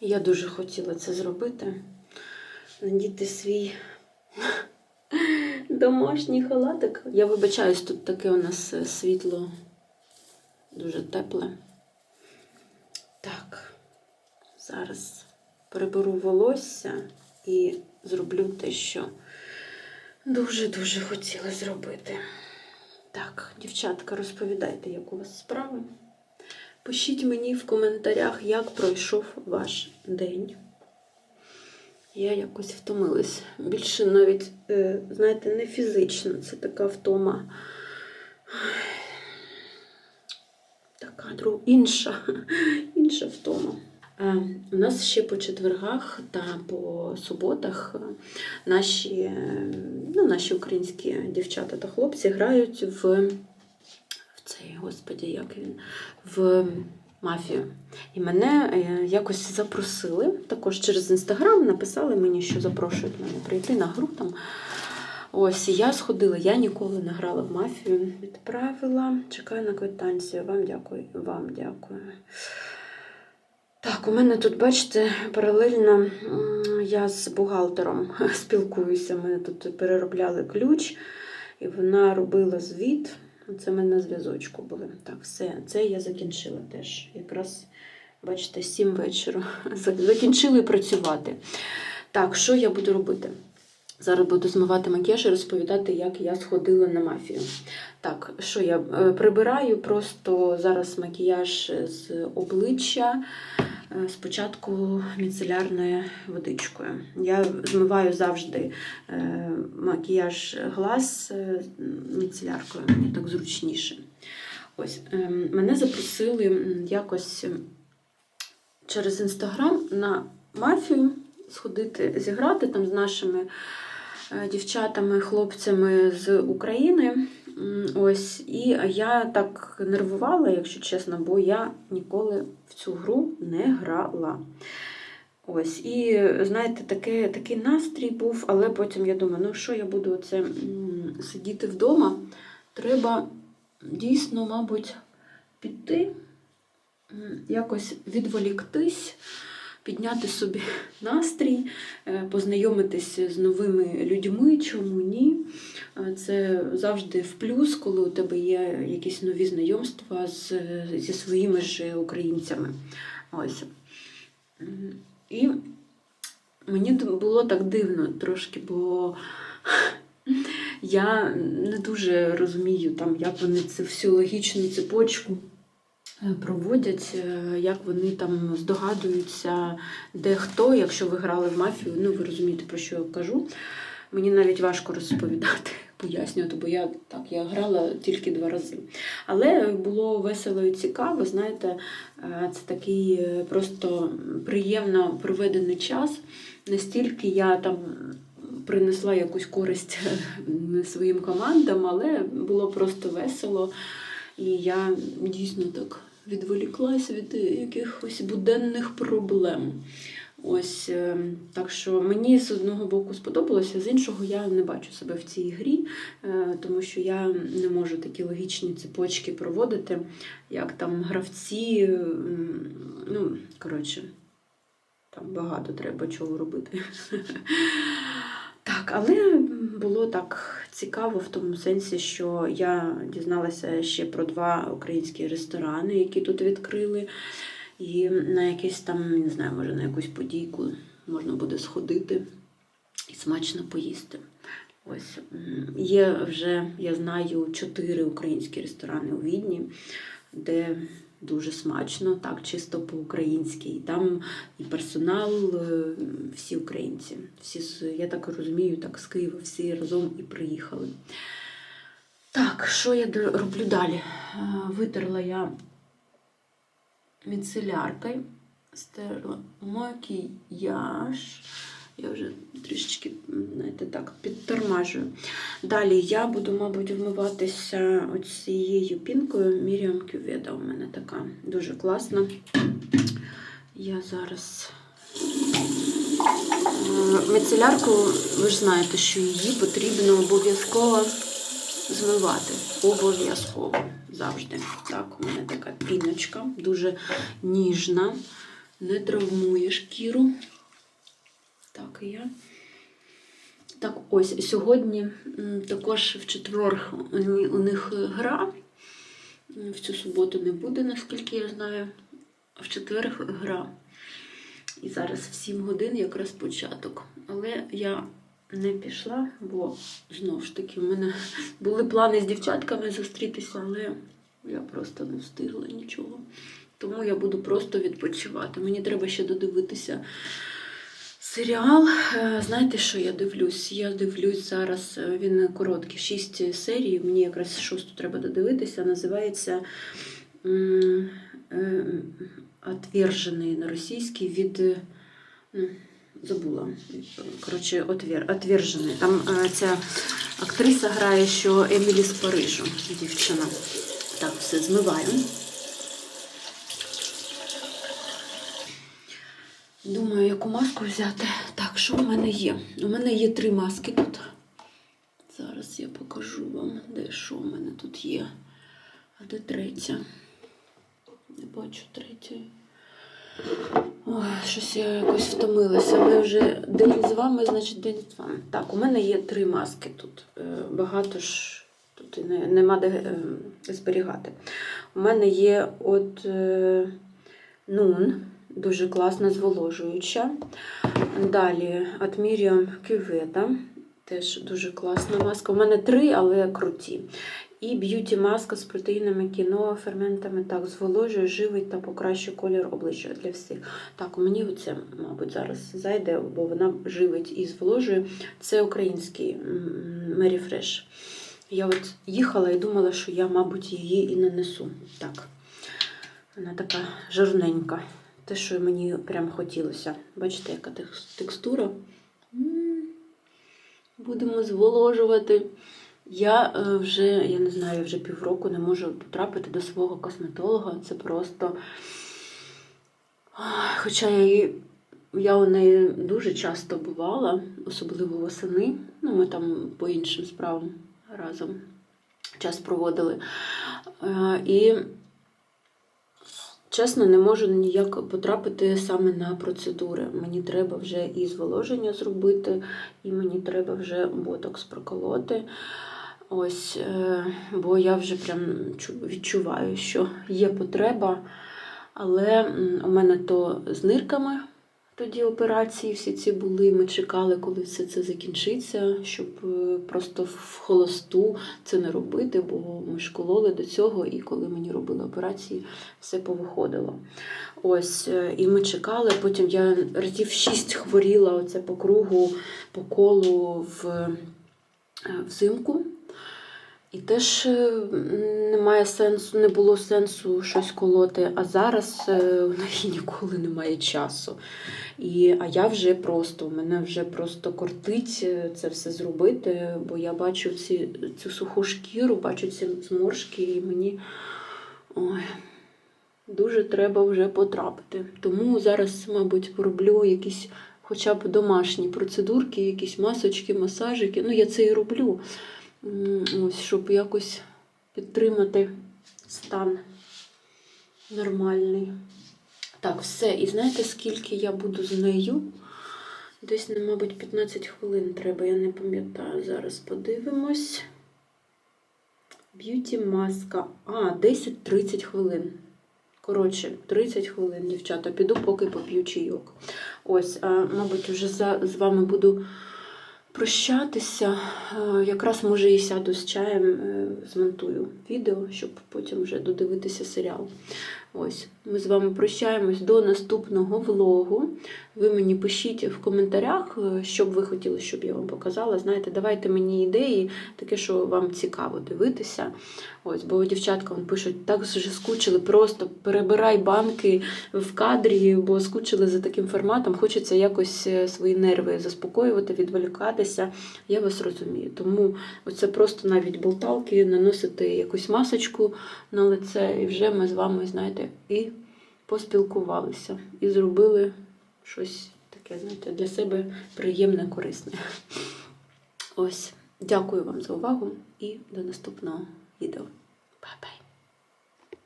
Я дуже хотіла це зробити. Надіти свій домашній халатик. Я вибачаюсь, тут таке у нас е, світло дуже тепле. Так, зараз приберу волосся і зроблю те, що дуже-дуже хотіла зробити. Так, дівчатка, розповідайте, як у вас справи. Пишіть мені в коментарях, як пройшов ваш день. Я якось втомилась. Більше навіть, е, знаєте, не фізично, це така втома. Така друг, інша, інша втома. Е, У нас ще по четвергах та по суботах е, наші, ну, наші українські дівчата та хлопці грають в цей, господі, як він, в мафію. І мене е, якось запросили, також через інстаграм написали мені, що запрошують мене прийти на гру там. Ось, я сходила, я ніколи не грала в мафію. Відправила, чекаю на квитанцію. Вам дякую, вам дякую. Так, у мене тут, бачите, паралельно я з бухгалтером спілкуюся. Ми тут переробляли ключ, і вона робила звіт. Це ми на зв'язочку були. Так, все, це я закінчила теж. Якраз, бачите, 7 вечора. Закінчили працювати. Так, що я буду робити? Зараз буду змивати макіяж і розповідати, як я сходила на мафію. Так, що я е, прибираю просто зараз макіяж з обличчя. Е, Спочатку міцелярною водичкою. Я змиваю завжди е, макіяж глаз е, міцеляркою, мені так зручніше. Ось, мене запросили якось через інстаграм на мафію сходити зіграти там з нашими дівчатами, хлопцями з України. Ось, і я так нервувала, якщо чесно, бо я ніколи в цю гру не грала. Ось, і знаєте, таке, такий настрій був, але потім я думаю, ну що я буду оце сидіти вдома? Треба дійсно, мабуть, піти, якось відволіктись, підняти собі настрій, е, познайомитись з новими людьми, чому ні. Е, Це завжди в плюс, коли у тебе є якісь нові знайомства з, зі своїми ж українцями. Ось. І мені було так дивно трошки, бо я не дуже розумію, там, як вони цю всю логічну цепочку проводять, е, як вони там здогадуються, де хто, якщо ви грали в мафію, ну ви розумієте, про що я кажу. Мені навіть важко розповідати, пояснювати, бо я так я грала тільки два рази. Але було весело і цікаво. Знаєте, е, це такий е, просто приємно проведений час. Настільки я там принесла якусь користь своїм командам, але було просто весело. І я дійсно так відволіклася від якихось буденних проблем. Ось е, так що мені з одного боку сподобалося, з іншого я не бачу себе в цій грі, е, тому що я не можу такі логічні цепочки проводити, як там гравці. Ну, коротше, там багато треба чого робити. Так, але було так цікаво в тому сенсі, що я дізналася ще про два українські ресторани, які тут відкрили. І на якийсь там, не знаю, може на якусь подійку можна буде сходити і смачно поїсти. Ось є вже, я знаю, чотири українські ресторани у Відні, де дуже смачно, так, чисто по-українськи. І там і персонал, е, всі українці. Всі, я так розумію, так з Києва всі разом і приїхали. Так, що я роблю далі? Е, Витерла я міцеляркою, стерла макіяж. Я вже трішечки, знаєте, так, підтормажую. Далі я буду, мабуть, вмиватися оцією пінкою. Міріам Кюведа у мене така дуже класна. Я зараз. Е, Міцелярку, ви ж знаєте, що її потрібно обов'язково змивати. Обов'язково завжди. Так, у мене така піночка, дуже ніжна. не травмує шкіру. Так, і я. Так, ось сьогодні також в четвер у них гра. В цю суботу не буде, наскільки я знаю. В четвер гра. І зараз в 7 годин якраз початок. Але я не пішла, бо знову ж таки в мене були плани з дівчатками зустрітися, але я просто не встигла нічого. Тому я буду просто відпочивати. Мені треба ще додивитися серіал. Е, Знаєте, що я дивлюсь? Я дивлюсь зараз, е, він короткий, 6 серій. Мені якраз шосту треба додивитися. Називається е, Отвержений на російській від. е, Забула. Коротше, отвержений. Там ця актриса грає, що Емілі з Парижу, дівчина. Так, все, змиваю. Думаю, яку маску взяти. Так, що в мене є? У мене є три маски тут. Зараз я покажу вам, де що в мене тут є. А де третя? Не бачу третьої. Ой, щось я якось втомилася. Ми вже день з вами, значить день з вами. Так, у мене є три маски тут. Е, Багато ж тут не, нема де е, зберігати. У мене є от е, Нун, дуже класна, зволожуюча. Далі от Miriam Cuvetta, теж дуже класна маска. У мене три, але круті. І б'юті маска з протеїнами кіно, ферментами, так, зволожує, живить та покращує колір обличчя для всіх. Так, мені оце, мабуть, зараз зайде, бо вона живить і зволожує. Це український м, Mary Fresh. Я от їхала і думала, що я, мабуть, її і не несу. Так. Вона така жирненька. Те, що мені прям хотілося. Бачите, яка текстура. Будемо зволожувати. Я е, вже, я не знаю, вже півроку не можу потрапити до свого косметолога. Це просто. Хоча я, я у неї дуже часто бувала, особливо восени. Ну, ми там по іншим справам разом час проводили. Е, І чесно, не можу ніяк потрапити саме на процедури. Мені треба вже і зволоження зробити, і мені треба вже ботокс проколоти. Ось, е, бо я вже прям чу- відчуваю, що є потреба, але у мене то з нирками тоді операції всі ці були. Ми чекали, коли все це закінчиться, щоб е, просто в холосту це не робити, бо ми ж кололи до цього, і коли мені робили операції, все повиходило. Ось, е, і ми чекали. Потім я разів шість хворіла оце по кругу, по колу в, е, взимку. І теж е, немає сенсу, не було сенсу щось колоти. А зараз е, у неї ніколи немає часу. І, а я вже просто, мене вже просто кортить е, це все зробити, бо я бачу ці, цю суху шкіру, бачу ці зморшки, і мені ой, дуже треба вже потрапити. Тому зараз, мабуть, пороблю якісь хоча б домашні процедурки, якісь масочки, масажики. Ну, я це і роблю. Ось, щоб якось підтримати стан нормальний. Так, все. І знаєте, скільки я буду з нею? Десь, ну, мабуть, 15 хвилин треба, я не пам'ятаю. Зараз подивимось. Б'юті маска. А, 10-30 хвилин. Коротше, 30 хвилин, дівчата. Піду, поки поп'ю чайок. Ось, а, мабуть, вже за, з вами буду прощатися. Е, Якраз може і сяду з чаєм, е, змонтую відео, щоб потім вже додивитися серіал. Ось, ми з вами прощаємось до наступного влогу. Ви мені пишіть в коментарях, е, що б ви хотіли, щоб я вам показала. Знаєте, давайте мені ідеї, таке, що вам цікаво дивитися. Ось, бо дівчатка вон пишуть, так вже скучили, просто перебирай банки в кадрі, бо скучили за таким форматом. Хочеться якось е, свої нерви заспокоювати, відволікатися. Я вас розумію. Тому оце просто навіть болталки, наносити якусь масочку на лице, і вже ми з вами, знаєте, і поспілкувалися, і зробили щось таке, знаєте, для себе приємне, корисне. Ось, дякую вам за увагу і до наступного відео. Бай-бай!